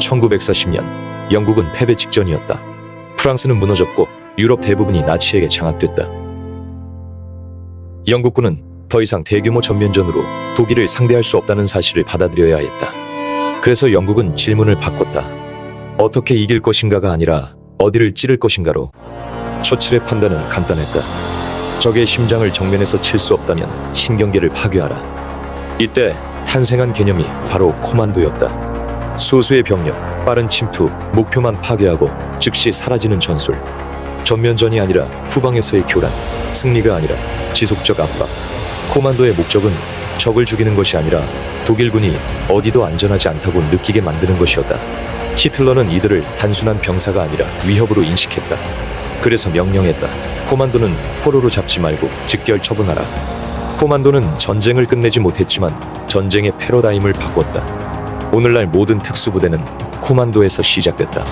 1940년 영국은 패배 직전이었다. 프랑스는 무너졌고 유럽 대부분이 나치에게 장악됐다. 영국군은 더 이상 대규모 전면전으로 독일을 상대할 수 없다는 사실을 받아들여야 했다. 그래서 영국은 질문을 바꿨다. 어떻게 이길 것인가가 아니라 어디를 찌를 것인가로. 처칠의 판단은 간단했다. 적의 심장을 정면에서 칠 수 없다면 신경계를 파괴하라. 이때 탄생한 개념이 바로 코만도였다. 소수의 병력, 빠른 침투, 목표만 파괴하고 즉시 사라지는 전술. 전면전이 아니라 후방에서의 교란, 승리가 아니라 지속적 압박. 코만도의 목적은 적을 죽이는 것이 아니라 독일군이 어디도 안전하지 않다고 느끼게 만드는 것이었다. 히틀러는 이들을 단순한 병사가 아니라 위협으로 인식했다. 그래서 명령했다. 코만도는 포로로 잡지 말고 직결 처분하라. 코만도는 전쟁을 끝내지 못했지만 전쟁의 패러다임을 바꿨다. 오늘날 모든 특수부대는 코만도에서 시작됐다.